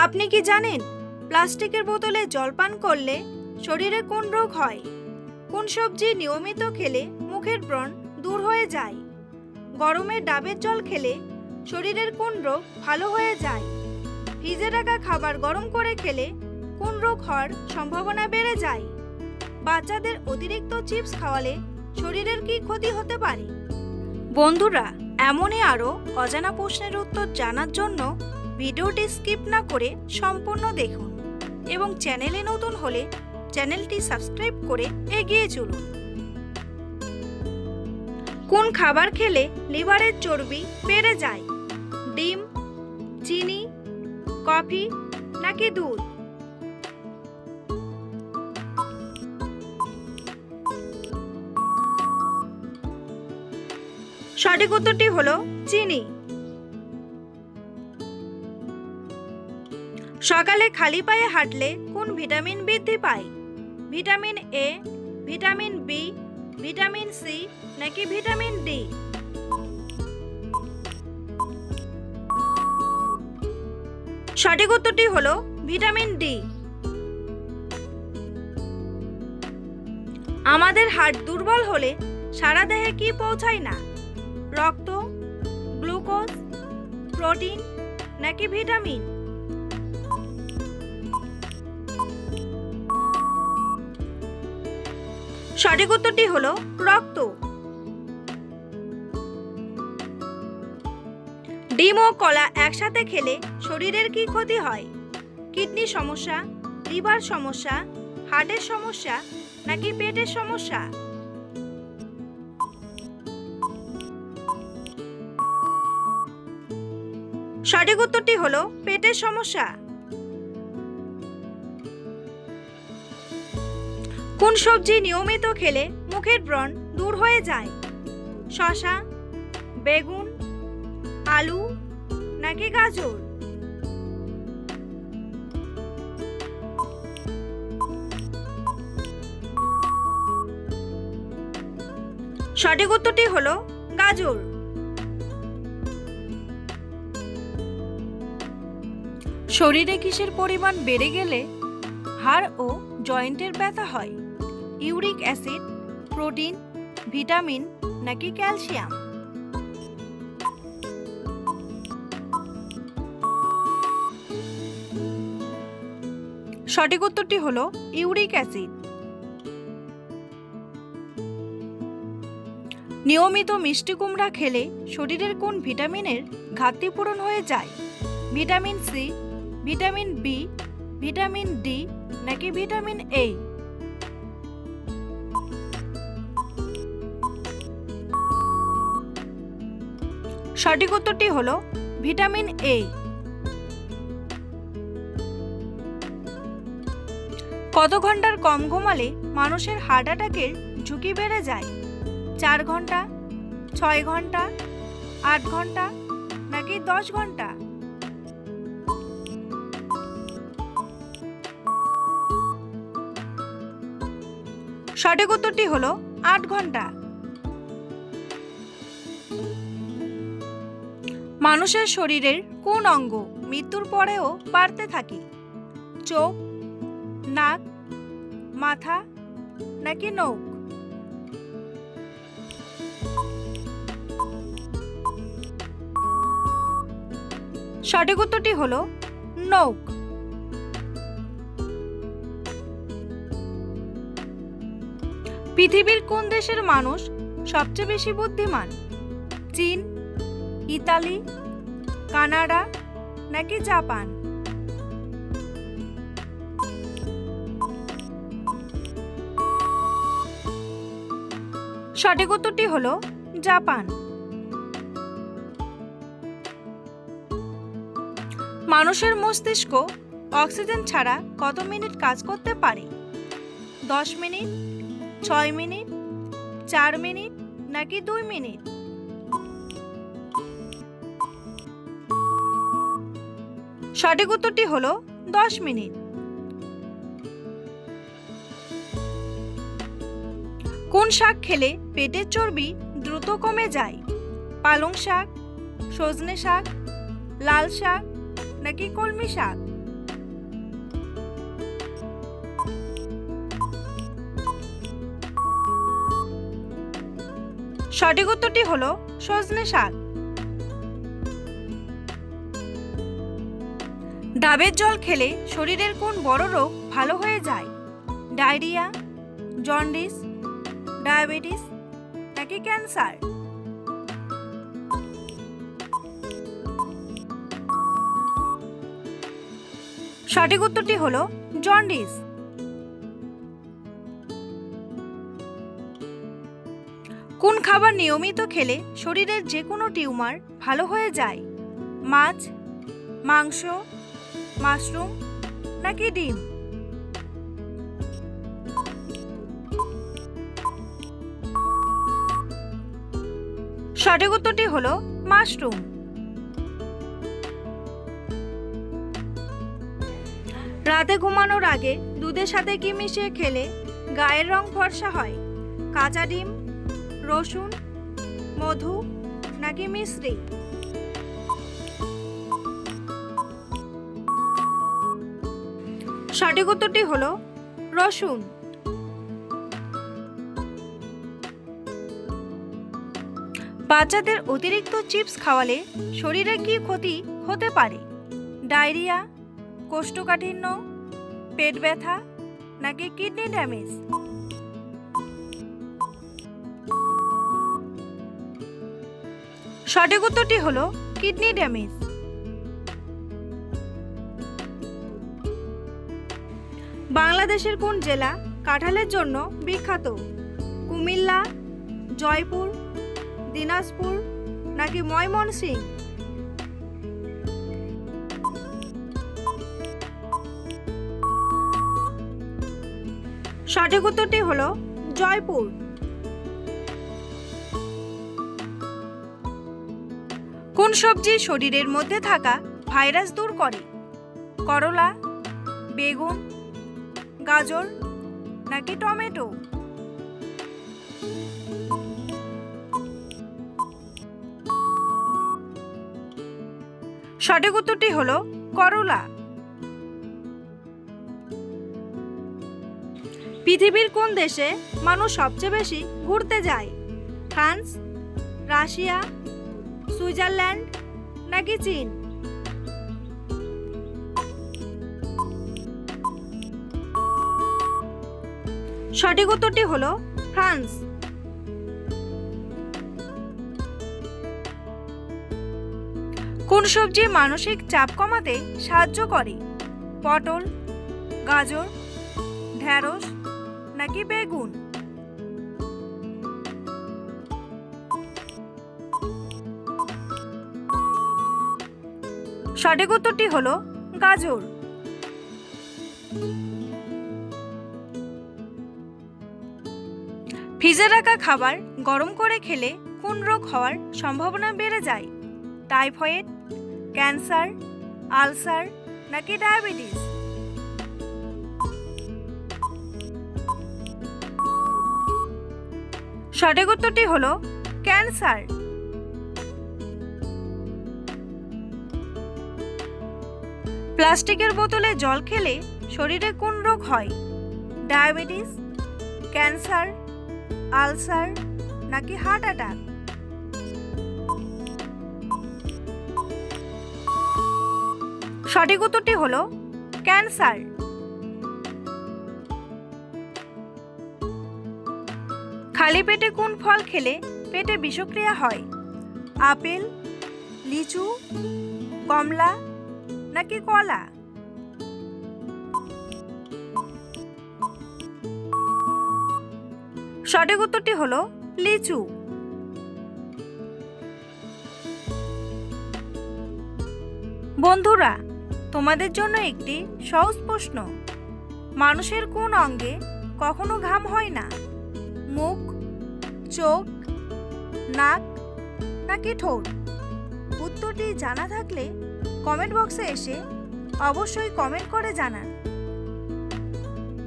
আপনি কি জানেন, প্লাস্টিকের বোতলে জল পান করলে শরীরে কোন রোগ হয়? কোন সবজি নিয়মিত খেলে মুখের ব্রণ দূর হয়ে যায়? গরমে ডাবের জল খেলে শরীরের কোন রোগ ভালো হয়ে যায়? ভিজে রাখা খাবার গরম করে খেলে কোন রোগ হওয়ার সম্ভাবনা বেড়ে যায়? বাচ্চাদের অতিরিক্ত চিপস খাওয়ালে শরীরের কি ক্ষতি হতে পারে? বন্ধুরা, এমনই আরও অজানা প্রশ্নের উত্তর জানার জন্য ভিডিওটি স্কিপ না করে সম্পূর্ণ দেখুন এবং চ্যানেলে নতুন হলে চ্যানেলটি সাবস্ক্রাইব করে এগিয়ে চলুন। কোন খাবার খেলে লিভারের চর্বি বেড়ে যায়? ডিম, চিনি, কফি নাকি দুধ? সঠিক উত্তরটি হলো চিনি। সকালে খালি পায়ে হাঁটলে কোন ভিটামিন বৃদ্ধি পায়? Vitamin A vitamin B vitamin C নাকি ভিটামিন ডি সঠিক উত্তরটি হলো ভিটামিন ডি আমাদের হার্ট দুর্বল হলে সারা দেহে কি পৌঁছায় না? রক্ত, গ্লুকোজ, প্রোটিন নাকি ভিটামিন? সঠিক উত্তরটি হলো রক্ত। ডিম ও কলা একসাথে খেলে শরীরের কি ক্ষতি হয়? কিডনি সমস্যা, লিভার সমস্যা, হার্টের সমস্যা নাকি পেটের সমস্যা? সঠিক উত্তরটি হলো পেটের সমস্যা। কোন সবজি নিয়মিত খেলে মুখের ব্রণ দূর হয়ে যায়? শশা, বেগুন, আলু নাকি গাজর? সঠিক উত্তরটি হলো গাজর। শরীরে কিসের পরিমাণ বেড়ে গেলে হাড় ও জয়েন্টের ব্যথা হয়? ইউরিক অ্যাসিড, প্রোটিন, ভিটামিন নাকি ক্যালসিয়াম? সঠিক উত্তরটি হল ইউরিক অ্যাসিড। নিয়মিত মিষ্টি কুমড়া খেলে শরীরের কোন ভিটামিনের ঘাটতি পূরণ হয়ে যায়? Vitamin C, vitamin B, vitamin D নাকি ভিটামিন এ? সঠিক উত্তরটি হলো ভিটামিন এ কত ঘণ্টার কম ঘুমালে মানুষের হার্ট অ্যাটাকের ঝুঁকি বেড়ে যায়? চার ঘণ্টা, ছয় ঘণ্টা, আট ঘণ্টা, নাকি দশ ঘণ্টা? সঠিক উত্তরটি হলো আট ঘণ্টা। মানুষের শরীরের কোন অঙ্গ মৃত্যুর পরেও বাড়তে থাকে? চোখ, নাক, মাথা নাকি নখ? সঠিক উত্তরটি হলো নৌক পৃথিবীর কোন দেশের মানুষ সবচেয়ে বেশি বুদ্ধিমান? চীন, ইতালি কানাডা নাকি জাপান? সঠিক উত্তরটি হলো জাপান। মানুষের মস্তিষ্ক অক্সিজেন ছাড়া কত মিনিট কাজ করতে পারে? দশ মিনিট, ছয় মিনিট, চার মিনিট নাকি দুই মিনিট? সঠিক উত্তরটি হলো দশ মিনিট। কোন শাক খেলে পেটের চর্বি দ্রুত কমে যায়? পালং শাক, সজনে শাক, লাল শাক নাকি কলমি শাক? সঠিক উত্তরটি হলো সজনে শাক। ডাবের জল খেলে শরীরের কোন বড় রোগ ভালো হয়ে যায়? ডায়রিয়া, জন্ডিস, ডায়াবেটিস, নাকি ক্যান্সার? সঠিক উত্তরটি হলো জন্ডিস। কোন খাবার নিয়মিত খেলে শরীরের যে কোনো টিউমার ভালো হয়ে যায়? মাছ, মাংস মাশরুম নাকি ডিম? সঠিক উত্তরটি হলো মাশরুম। রাতে ঘুমানোর আগে দুধের সাথে কি মিশিয়ে খেলে গায়ের রং ফর্সা হয়? কাঁচা ডিম, রসুন, মধু নাকি মিশ্রি সঠিক উত্তরটি হলো রসুন। বাচ্চাদের অতিরিক্ত চিপস খাওয়ালে শরীরে কি ক্ষতি হতে পারে? ডায়রিয়া, কোষ্ঠকাঠিন্য, পেট ব্যথা নাকি কিডনি ড্যামেজ? সঠিক উত্তরটি হলো কিডনি ড্যামেজ। বাংলাদেশের কোন জেলা কাঁঠালের জন্য বিখ্যাত? কুমিল্লা, জয়পুর, দিনাজপুর নাকি ময়মনসিংহ সঠিক উত্তরটি হল জয়পুর। কোন সবজি শরীরের মধ্যে থাকা ভাইরাস দূর করে? করলা, বেগুন গাজর নাকি টমেটো? সঠিক উত্তরটি হলো করলা। পৃথিবীর কোন দেশে মানুষ সবচেয়ে বেশি ঘুরতে যায়? ফ্রান্স, রাশিয়া, সুইজারল্যান্ড নাকি চীন? সঠিক উত্তরটি হলো ফ্রান্স। কোন সবজি মানসিক চাপ কমাতে সাহায্য করে? পটল, গাজর ঢ্যাঁড়স নাকি বেগুন? সঠিক উত্তরটি হলো গাজর। ফ্রিজে রাখা খাবার গরম করে খেলে কোন রোগ হওয়ার সম্ভাবনা বেড়ে যায়। টাইফয়েড, ক্যান্সার, আলসার নাকি ডায়াবেটিস? সঠিক উত্তরটি হলো ক্যান্সার। প্লাস্টিকের বোতলে জল খেলে শরীরে কোন রোগ হয়। ডায়াবেটিস, ক্যান্সার আলসার নাকি হার্ট অ্যাটাক? সঠিক উত্তরটি হলো ক্যান্সার। খালি পেটে কোন ফল খেলে পেটে বিষক্রিয়া হয়? আপেল, লিচু, কমলা নাকি কলা? সঠিক উত্তরটি হলো লিচু। বন্ধুরা, তোমাদের জন্য একটি সহজ প্রশ্ন। মানুষের কোন অঙ্গে কখনো ঘাম হয় না? মুখ, চোখ, নাক নাকি ঠোঁট? উত্তরটি জানা থাকলে কমেন্ট বক্সে এসে অবশ্যই কমেন্ট করে জানান।